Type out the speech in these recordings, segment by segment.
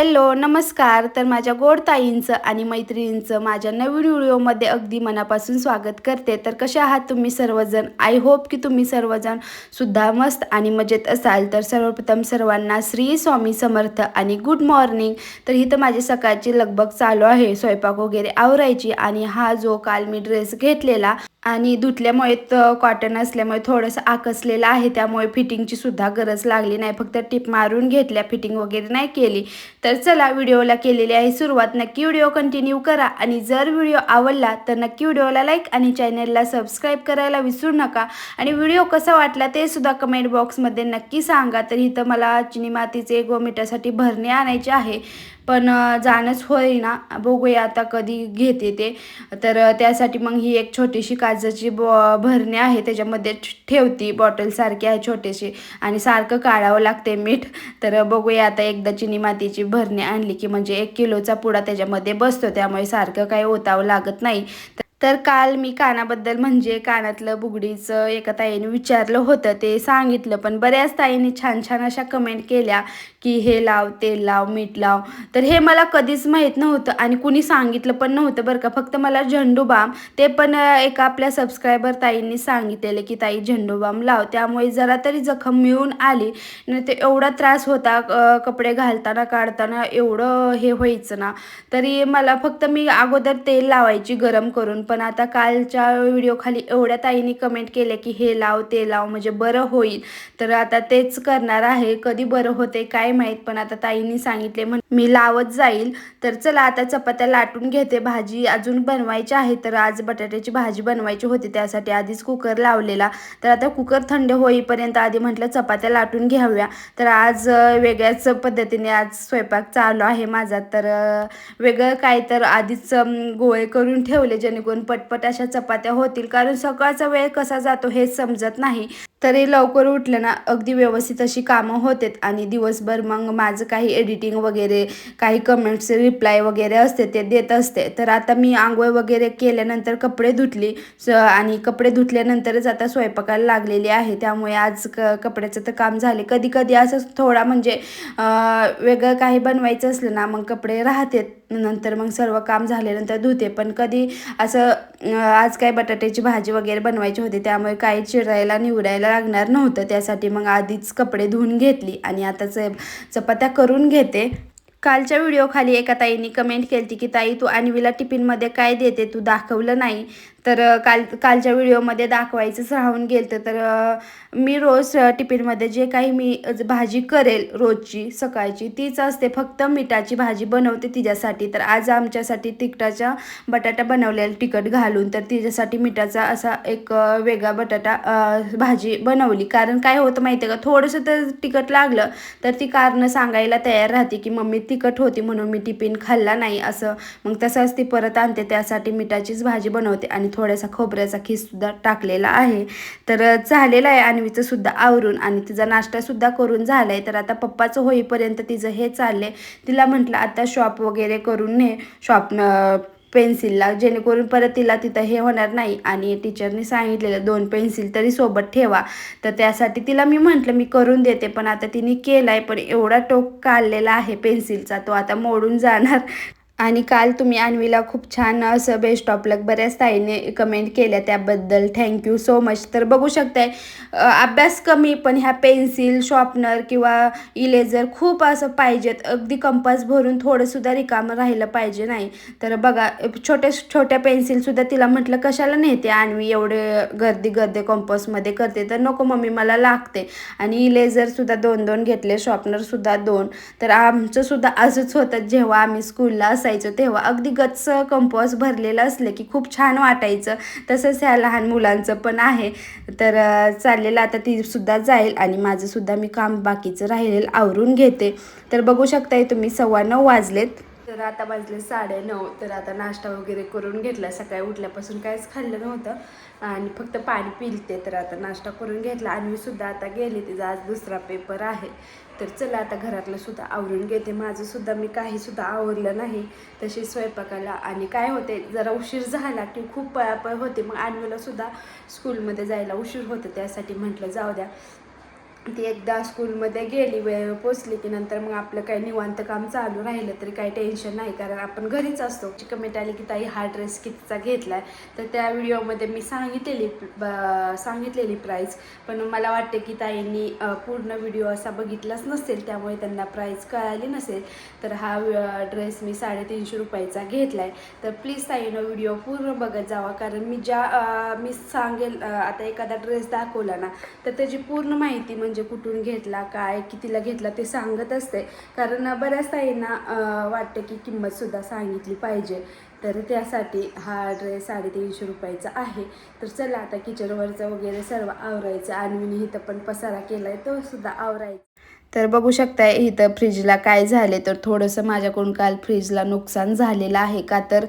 Hello नमस्कार. तर माझ्या गोड ताईंचं आणि मैत्रिणींचं माझ्या नवीन व्हिडिओमध्ये अगदी मनापासून स्वागत करते. तर कसे आहात तुम्ही सर्वजण? आय होप की तुम्ही सर्वजण सुद्धा मस्त आणि मजेत असाल. तर सर्वप्रथम सर्वांना श्री स्वामी समर्थ आणि गुड मॉर्निंग तर इथं माझी सकाळची लगबग चालू आहे. स्वयंपाक वगैरे आवरायची आणि हा जो काल मी ड्रेस घेतलेला आणि धुतल्यामुळे कॉटन असल्यामुळे थोडंसं आकसलेलं आहे. त्यामुळे फिटिंगची सुद्धा गरज लागली नाही. फक्त टिप मारून घेतल्या. फिटिंग वगैरे नाही केली. तर तर चला व्हिडिओला केलेली आहे सुरुवात. नक्की व्हिडिओ कंटिन्यू करा आणि जर व्हिडिओ आवडला तर नक्की व्हिडिओला लाईक आणि चॅनलला सबस्क्राईब करायला विसरू नका. आणि व्हिडिओ कसा वाटला ते सुद्धा कमेंट बॉक्समध्ये नक्की सांगा. तर इथं मला चिनी मातीचे गोमिटासाठी भरणे आणायचे आहे. पण जाणंच जाणंच होईना. बघूया आता कधी घेते ते. तर त्यासाठी मग ही एक छोटीशी काचाची बॉ भरणी आहे. त्याच्यामध्ये ठेवती. बॉटलसारखी आहे छोटीशी. आणि सारखं काढावं लागते मीठ. तर बघूया आता एकदा चिनी मातीची भरणी आणली की म्हणजे एक किलोचा पुडा त्याच्यामध्ये बसतो. त्यामुळे सारखं काही ओतावं लागत नाही. तर काल मी कानाबद्दल म्हणजे कानातलं बुगडीचं एका ताईने विचारलं होतं. ते सांगितलं. पण बऱ्याच ताईंनी छान छान अशा कमेंट केल्या की हे लाव तेल लाव मीठ लाव. तर हे मला कधीच माहीत नव्हतं आणि कुणी सांगितलं पण नव्हतं बरं का. फक्त मला झेंडूबाम ते पण एका आपल्या सबस्क्रायबर ताईंनी सांगितलेलं की ताई झेंडूबाम लाव. त्यामुळे जरा तरी जखम मिळून आली. नाही ते एवढा त्रास होता कपडे घालताना काढताना एवढं हे व्हायचं ना. तरी मला फक्त मी अगोदर तेल लावायची गरम करून पण आता कालच्या व्हिडिओखाली एवढ्या ताईंनी कमेंट केले की हे लाव ते लाव म्हणजे बरं होईल. तर आता तेच करणार आहे. कधी बरं होते काय माहीत पण आता ताईंनी सांगितले म्हण मी लावत जाईल. तर चला आता चपात्या लाटून घेते. भाजी अजून बनवायची आहे तर आज बटाट्याची भाजी बनवायची होती त्यासाठी आधीच कुकर लावलेला. तर आता कुकर थंड होईपर्यंत आधी म्हटलं चपात्या लाटून घ्याव्या. तर आज वेगळ्याच पद्धतीने आज स्वयंपाक चालू आहे माझा. तर वेगळं काय तर आधीच गोळे करून ठेवले जेणेकरून पटपट अशा चपात्या होतील. कारण सकाळचा वेळ कसा जातो हे समजत नाही. तरी लवकर उठलं ना अगदी व्यवस्थित अशी कामं होतात आणि दिवसभर मग माझं काही एडिटिंग वगैरे काही कमेंट्स रिप्लाय वगैरे असते ते देत असते. तर आता मी आंघोळ वगैरे केल्यानंतर कपडे धुतली. स आणि कपडे धुतल्यानंतरच आता स्वयंपाकाला लागलेली आहे. त्यामुळे आज क कपड्याचं तर काम झाले. कधी कधी असं थोडा म्हणजे वेगळं काही बनवायचं असलं ना मग कपडे राहतात. नंतर मग सर्व काम झाल्यानंतर धुते. पण कधी असं आज काय बटाट्याची भाजी वगैरे बनवायची होती त्यामुळे काही चिरायला निवडायला लागणार नव्हतं. त्यासाठी मग आधीच कपडे धुवून घेतली आणि आता च चपात्या करून घेते. कालच्या व्हिडिओ खाली एका ताईने कमेंट केली की ताई तू अन्वीला टिफिनमध्ये काय देते? तू दाखवलं नाही. तर काल कालच्या व्हिडिओमध्ये दाखवायचंच राहून गेलं तर मी रोज टिफिनमध्ये जे काही मी भाजी करेल रोजची सकाळची तीच असते. फक्त मिठाची भाजी बनवते तिच्यासाठी. तर आज आमच्यासाठी तिखटाच्या बटाटा बनवलेला तिखट घालून तर तिच्यासाठी मिठाचा असा एक वेगळा बटाटा भाजी बनवली. कारण काय होतं माहिती आहे का? थोडंसं तर तिखट लागलं तर ती कारणं सांगायला तयार राहते की मम्मी तिखट होती म्हणून मी टिफिन खाल्ला नाही असं. मग तसंच ती परत आणते त्यासाठी मिठाचीच भाजी बनवते आणि थोड्यासा खोबऱ्याचा खीससुद्धा टाकलेला आहे. तर झालेलं आहे. अन्वीचं सुद्धा आवरून आणि तिचा नाश्तासुद्धा करून झाला आहे तर आता पप्पाचं होईपर्यंत तिचं हे चाललंय. तिला म्हटलं आता शॉप वगैरे करून ने. शॉप पेन्सिलला. जेणेकरून परत तिला तिथं हे होणार नाही. आणि टीचरनी सांगितलेलं दोन पेन्सिल तरी सोबत ठेवा. तर त्यासाठी तिला मी म्हटलं मी करून देते पण आता तिने केलं आहे पण एवढा टोक काढलेला आहे पेन्सिलचा. तो आता मोडून जाणार. आणि काल तुम्ही अन्वीला खूप छान असं बेस्ट ऑफ लक बऱ्याच ताईने कमेंट केल्या त्याबद्दल. थँक्यू सो मच तर बघू शकताय अभ्यास कमी पण ह्या पेन्सिल शॉर्पनर किंवा इलेझर खूप असं पाहिजेत. अगदी कंपास भरून थोडंसुद्धा रिकामं राहिलं पाहिजे नाही. तर बघा छोट्या छोट्या पेन्सिलसुद्धा तिला म्हटलं कशाला नेते अन्वी? एवढे गर्दी गर्दी कंपासमध्ये करते तर नको मम्मी मला लागते. आणि इलेझरसुद्धा दोन दोन घेतले शॉर्पनरसुद्धा दोन. तर आमचंसुद्धा असंच होतं जेव्हा आम्ही स्कूलला असं तेव्हा अगदी गच्च कंपॉस भरलेलं असलं की खूप छान वाटायचं. तसंच ह्या लहान मुलांचं पण आहे. तर चाललेलं आता ती सुद्धा जाईल आणि माझं सुद्धा मी काम बाकीचं राहिलेलं आवरून घेते. तर बघू शकताय तुम्ही सव्वा नऊ वाजलेत. तर आता वाजले साडे नऊ. तर आता नाश्ता वगैरे करून घेतला. सकाळी उठल्यापासून काहीच खाल्लं नव्हतं. आणि फक्त पाणी पिलते. तर आता नाश्ता करून घेतला. आणि मी सुद्धा आता गेले. तिचा आज दुसरा पेपर आहे. तर चला आता घरातलं सुद्धा आवरून घेते. माझं सुद्धा मी काही सुद्धा आवरलं नाही. तशी स्वयंपाकाला आणि काय होते जरा उशीर झाला की खूप पळापळ होते. मग आणवीला सुद्धा स्कूलमध्ये जायला उशीर होतं. त्यासाठी म्हटलं जाऊ द्या. ती एकदा स्कूलमध्ये गेली वेळ पोचली की नंतर मग आपलं काही निवांत काम चालू राहिलं तरी काही टेन्शन नाही. कारण आपण घरीच असतो. कमेंट आली की ताई हा ड्रेस कितीचा घेतला आहे तर त्या व्हिडिओमध्ये मी सांगितलेली ब- सांगितलेली प्राईस पण मला वाटते की ताईंनी पूर्ण व्हिडिओ असा बघितलाच नसेल त्यामुळे त्यांना प्राईस कळाली नसेल. तर हा ड्रेस मी साडेतीनशे रुपयाचा घेतला आहे तर प्लीज ताईनं व्हिडिओ पूर्ण बघत जावा. कारण मी ज्या मी सांगेल आता एखादा ड्रेस दाखवला ना तर त्याची पूर्ण माहिती म्हणजे म्हणजे कुठून घेतला काय कितीला घेतला ते सांगत असते. कारण बऱ्याच ताईंना वाटते वाटतं की किंमतसुद्धा सांगितली पाहिजे. तर त्यासाठी हा ड्रेस साडेतीनशे रुपयाचा आहे. तर चला आता किचनवरचं वगैरे सर्व आवरायचं. आणि मी इथं पण पसारा केला आहे तो सुद्धा आवरायचा. तर बघू शकता इथं फ्रीजला काय झाले तर थोडंसं माझ्याकडून काल फ्रीजला नुकसान झालेलं आहे का? तर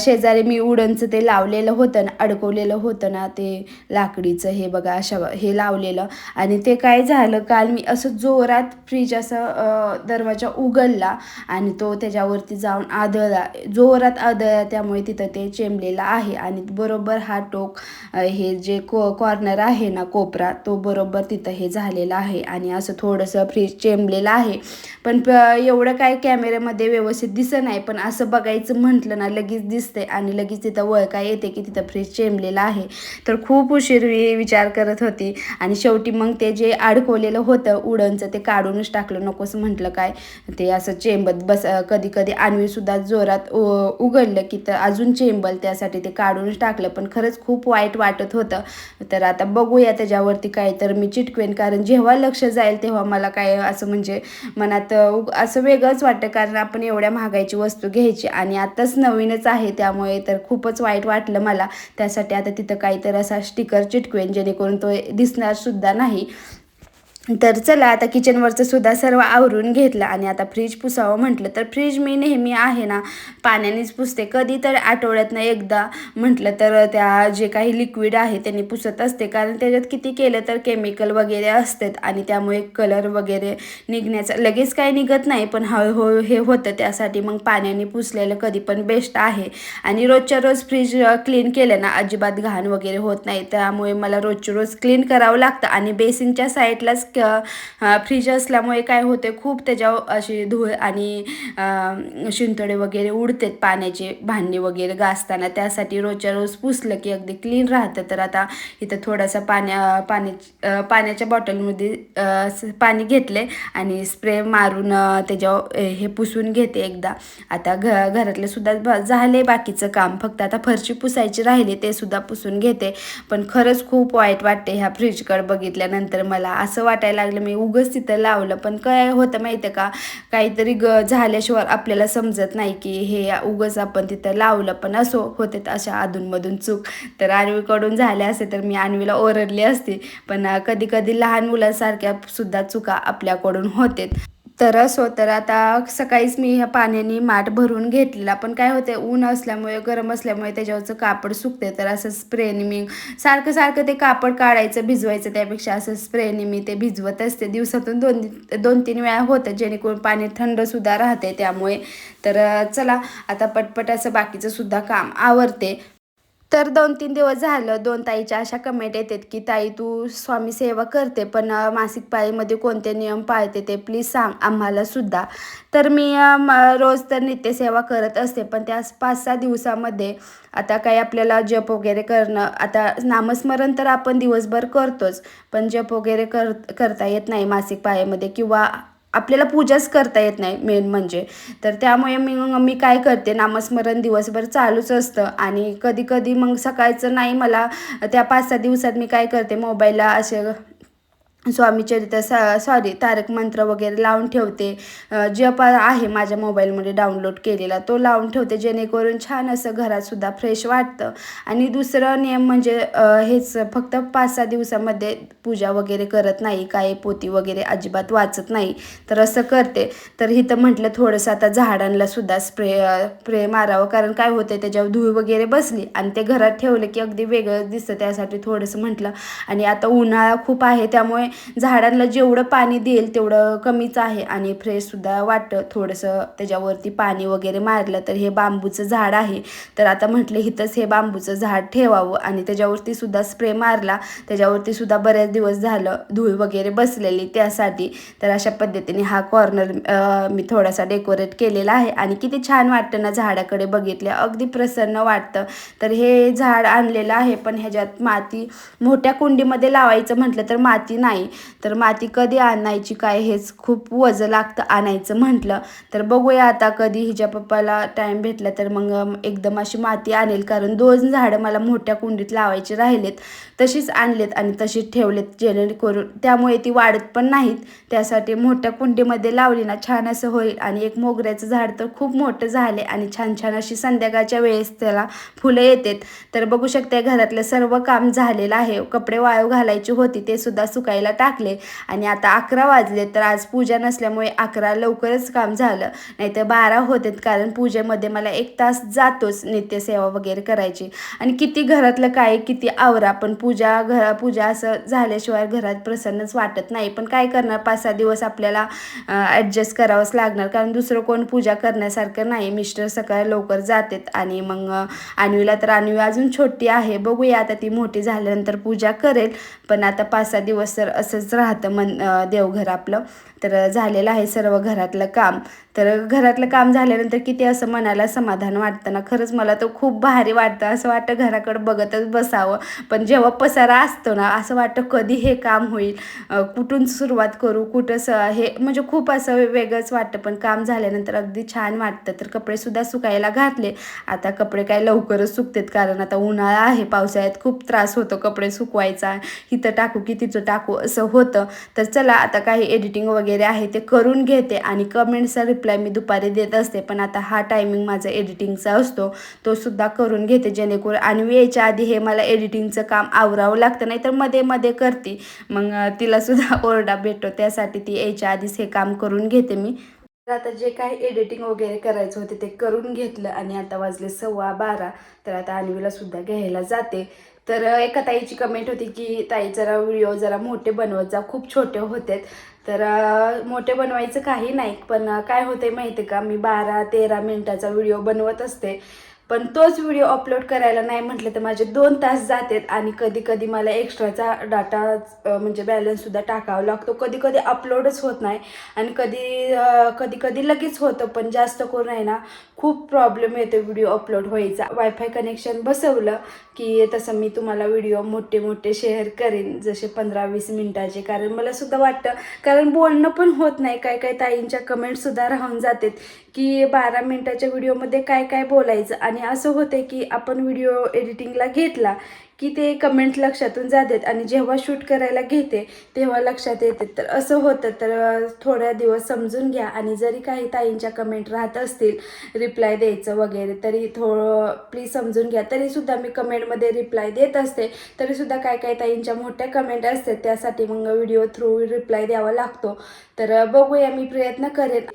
शेजारी मी उडनचं ते लावलेलं होतं ना अडकवलेलं होतं ना ते लाकडीचं हे बघा अशा हे लावलेलं. आणि ते काय झालं काल मी असं जोरात फ्रीज असं दरवाजा उघडला आणि तो त्याच्यावरती जाऊन आदळला. जोरात आदळला त्यामुळे तिथं ते चेंबलेलं आहे. आणि बरोबर हा टोक हे जे को कॉर्नर आहे ना कोपरा तो बरोबर तिथं हे झालेला आहे. आणि असं थोडंसं फ्रीज चेंबलेलं आहे. पण एवढं काय कॅमेऱ्यामध्ये व्यवस्थित दिसत नाही. पण असं बघायचं म्हटलं ना लगेच दिसतंय आणि लगेच तिथं वळका येते की तिथं फ्रीज चेंबलेलं आहे. तर खूप उशीर विचार करत होती. आणि शेवटी मग ते जे अडकवलेलं होतं उडणचं ते काढूनच टाकलं. नकोस म्हटलं काय? ते असं चेंबत बस कधी कधी आणवीसुद्धा जोरात उ- उघडलं की तर अजून चेंबल त्यासाठी ते काढूनच टाकलं. पण खरंच खूप वाईट वाटत होतं. तर आता बघूया त्याच्यावरती काय तर मी चिटकवेन. कारण जेव्हा लक्ष जाईल तेव्हा मला काय असं म्हणजे मनात उग- असं वेगळंच वाटतं. कारण आपण एवढ्या महागाईची वस्तू घ्यायची आणि आताच नवीनच आहे त्यामुळे तर खूपच वाईट वाटलं मला. त्यासाठी आता तिथं काहीतरी असा स्टिकर चिटकवेन जेणेकरून तो दिसणार सुद्धा नाही. तर चला आता किचनवरचं सुद्धा सर्व आवरून घेतलं आणि आता फ्रीज पुसावं म्हटलं. तर फ्रीज मी नेहमी आहे ना पाण्यानेच पुसते. कधी तर आठवड्यातनं एकदा म्हटलं तर त्या जे काही लिक्विड आहे त्यांनी पुसत असते. कारण त्याच्यात किती केलं तर केमिकल वगैरे असतात आणि त्यामुळे कलर वगैरे निघण्याचा लगेच काही निघत नाही. पण हळूहळू हे होतं त्यासाठी मग पाण्याने पुसलेलं कधी पण बेस्ट आहे. आणि रोजच्या रोज फ्रीज क्लीन केलं ना अजिबात घाण वगैरे होत नाही. त्यामुळे मला रोजच्या रोज क्लीन करावं लागतं. आणि बेसिनच्या साईडलाच फ्रीज असल्यामुळे काय होते खूप त्याच्यावर अशी धूळ आणि अं, शिंतोडे वगैरे उडतात पाण्याचे भांडी वगैरे घासताना. त्यासाठी रोजच्या रोज पुसलं की अगदी क्लीन राहतं. तर आता इथं थोडासा पाण्या पाण्या पाण्याच्या बॉटलमध्ये पाणी घेतले आणि स्प्रे मारून त्याच्यावर हे पुसून घेते एकदा. आता घ घरातले सुद्धा ब- झाले बाकीचं काम. फक्त आता फरशी पुसायची राहिली ते सुद्धा पुसून घेते. पण खरंच खूप वाईट वाटते ह्या फ्रीजकडे बघितल्यानंतर मला. असं वाटतं वाटायला लागलं. मी उगच तिथं लावलं. पण काय होतं माहिती आहे का? काहीतरी ग झाल्याशिवाय आपल्याला समजत नाही की हे उगच आपण तिथं लावलं. पण असो होते अशा अधूनमधून चूक. तर आणवीकडून झाल्या असते तर मी आणवीला ओरडली असते. पण कधी कधी लहान मुलांसारख्या सुद्धा चुका आपल्याकडून होते तर असो तर आता सकाळीच मी ह्या पाण्याने माठ भरून घेतलेला. पण काय होते ऊन असल्यामुळे गरम असल्यामुळे त्याच्यावरचं कापड सुकते तर असं स्प्रेने मी सारखं सारखं ते कापड काढायचं भिजवायचं त्यापेक्षा असं स्प्रेने मी ते भिजवत असते. दिवसातून दोन दोन तीन वेळा होतं. जेणेकरून पाणी थंडसुद्धा राहते त्यामुळे. तर चला आता पटपट असं बाकीचं सुद्धा काम आवरते. तर दोन तीन दिवस झालं दोन ताईच्या अशा कमेंट येतात की ताई तू स्वामी सेवा करते पण मासिक पाळीमध्ये कोणते नियम पाळते ते प्लीज सांग आम्हाला सुद्धा. तर मी म- रोज तर नित्यसेवा करत असते पण त्या पाच सहा दिवसामध्ये आता काही आपल्याला जप वगैरे करणं आता नामस्मरण तर आपण दिवसभर करतोच पण जप वगैरे कर करता येत नाही मासिक पाळीमध्ये किंवा आपल्याला पूजाच करता येत नाही मेन म्हणजे. तर त्यामुळे मी मग मी काय करते नामस्मरण दिवसभर चालूच असतं. आणि कधी कधी मग सकाळचं नाही मला त्या पाच सहा दिवसात मी काय करते मोबाईलला असे स्वामीचरित्र सा सॉरी तारक मंत्र वगैरे लावून ठेवते. जप आहे माझ्या मोबाईलमध्ये डाउनलोड केलेला तो लावून ठेवते जेणेकरून छान असं घरातसुद्धा फ्रेश वाटतं. आणि दुसरं नियम म्हणजे हेच फक्त पाच सहा दिवसामध्ये पूजा वगैरे करत नाही काही पोती वगैरे अजिबात वाचत नाही. तर असं करते. तर इथं म्हटलं थोडंसं आता झाडांना सुद्धा स्प्रे स्प्रे मारावं. कारण काय होतं त्याच्यावर धूळ वगैरे बसली आणि ते घरात ठेवलं की अगदी वेगळं दिसतं. त्यासाठी थोडंसं म्हटलं. आणि आता उन्हाळा खूप आहे त्यामुळे झाडांना जेवढं पाणी देईल तेवढं कमीच आहे. आणि फ्रेशसुद्धा वाटतं. थोडंसं त्याच्यावरती पाणी वगैरे मारलं तर हे बांबूचं झाड आहे. तर आता म्हटले इथंच हे बांबूचं झाड ठेवावं. आणि त्याच्यावरती सुद्धा स्प्रे मारला. त्याच्यावरती सुद्धा बऱ्याच दिवस झालं. धूळ वगैरे बसलेली त्यासाठी. तर अशा पद्धतीने हा कॉर्नर मी थोडासा डेकोरेट केलेला आहे. आणि किती छान वाटतं ना झाडाकडे बघितले अगदी प्रसन्न वाटतं. तर हे झाड आणलेलं आहे. पण ह्याच्यात माती मोठ्या कुंडीमध्ये लावायचं म्हटलं तर माती नाही. तर माती कधी आणायची काय हेच खूप वजं लागतं आणायचं म्हटलं. तर बघूया आता कधी हिच्या पप्पाला टाईम भेटला तर मग एकदम अशी माती आणेल. कारण दोन झाडं मला मोठ्या कुंडीत लावायचे राहिलेत. तशीच आणलेत आणि तशीच ठेवलेत जेणेकरून त्यामुळे ती वाढत पण नाहीत. त्यासाठी मोठ्या कुंडीमध्ये लावली ना छान असं होईल. आणि एक मोगऱ्याचं झाड तर खूप मोठं झाले आणि छान छान अशी संध्याकाळच्या वेळेस त्याला फुलं येतात. तर बघू शकते घरातलं सर्व काम झालेलं आहे. कपडे वाळू घालायची होती ते सुद्धा सुकायला टाकले. आणि आता अकरा वाजले तर आज पूजा नसल्यामुळे अकरा लवकरच काम झालं. नाहीतर बारा होते कारण पूजेमध्ये मला एक तास जातोच नित्यसेवा वगैरे करायची. आणि किती घरातलं काय किती आवरा पण पूजा घरा पूजा असं झाल्याशिवाय घरात प्रसन्नच वाटत नाही. पण काय करणार? पाच सहा दिवस आपल्याला ॲडजस्ट करावंच लागणार. कारण दुसरं कोण पूजा करण्यासारखं नाही. मिस्टर सकाळी लवकर जातात आणि मग आणवीला तर आणवी अजून छोटी आहे. बघूया आता ती मोठी झाल्यानंतर पूजा करेल. पण आता पाच सहा दिवस तर असंच राहतं मन देवघर आपलं. तर झालेलं आहे सर्व घरातलं काम. तर घरातलं काम झाल्यानंतर किती असं मनाला समाधान वाटतं ना खरंच मला तो खूप भारी वाटतं. असं वाटतं घराकडं बघतच बसावं. पण जेव्हा पसारा असतो ना असं वाटतं कधी हे काम होईल? कुठून सुरुवात करू? कुठं स हे म्हणजे खूप असं वेगळंच वाटतं. पण काम झाल्यानंतर अगदी छान वाटतं. तर कपडेसुद्धा सुकायला घातले. आता कपडे काय लवकरच सुकतात. कारण आता उन्हाळा आहे पावसाळ्यात खूप त्रास होतो कपडे सुकवायचा. इथं टाकू की तिथं टाकू असं होतं. तर चला आता काही एडिटिंग वगैरे आहे ते करून घेते. आणि कमेंट्सचा रिप्लाय मी दुपारी देत असते पण आता हा टायमिंग माझा एडिटिंगचा असतो तो सुद्धा करून घेते जेणेकरून आणि यायच्या आधी हे मला एडिटिंगचं काम आवरावं लागतं नाही तर मध्ये मध्ये करते. मग तिला सुद्धा ओरडा भेटतो त्यासाठी ती यायच्या आधीच हे काम करून घेते मी. तर आता जे काही एडिटिंग वगैरे करायचं होते ते करून घेतलं आणि आता वाजले सव्वा बारा तर आता अन्वीला सुद्धा घ्यायला जाते. तर एका ताईची कमेंट होती की ताई जरा व्हिडिओ जरा मोठे बनवत जा खूप छोटे होते तर मोठे बनवायचं काही नाही पण काय होते माहिती का? मी बारा तेरा मिनटाचा व्हिडिओ बनवत असते. पण तोच व्हिडिओ अपलोड करायला नाही म्हटलं तर माझे दोन तास जातात आणि कधी कधी मला एक्स्ट्राचा डाटा म्हणजे बॅलन्ससुद्धा टाकावा लागतो. कधी कधी अपलोडच होत नाही आणि कधी कधी कधी लगेच होतं पण जास्त करून आहे ना खूप प्रॉब्लेम येतो व्हिडिओ अपलोड व्हायचा. वायफाय कनेक्शन बसवलं की तसं मी तुम्हाला व्हिडिओ मोठे मोठे शेअर करेन जसे पंधरा वीस मिनटाचे. कारण मला सुद्धा वाटतं कारण बोलणं पण होत नाही. काय काय ताईंच्या कमेंटसुद्धा राहून जातात की बारा मिनटाच्या व्हिडिओमध्ये काय काय बोलायचं आणि असं होते की आपण व्हिडिओ एडिटिंगला घेतला की ते कमेंट लक्षातून जातात आणि जेव्हा शूट करायला घेते तेव्हा लक्षात येते. तर असं होतं तर थोड्या दिवस समजून घ्या आणि जरी काही ताईंच्या कमेंट राहत असतील रिप्लाय द्यायचं वगैरे तरी थोडं प्लीज समजून घ्या. तरीसुद्धा मी कमेंटमध्ये रिप्लाय देत असते. तरीसुद्धा काय काय ताईंच्या मोठ्या कमेंट असतात त्यासाठी मग व्हिडिओ थ्रू रिप्लाय द्यावा लागतो. तर बघूया मी प्रयत्न करेन.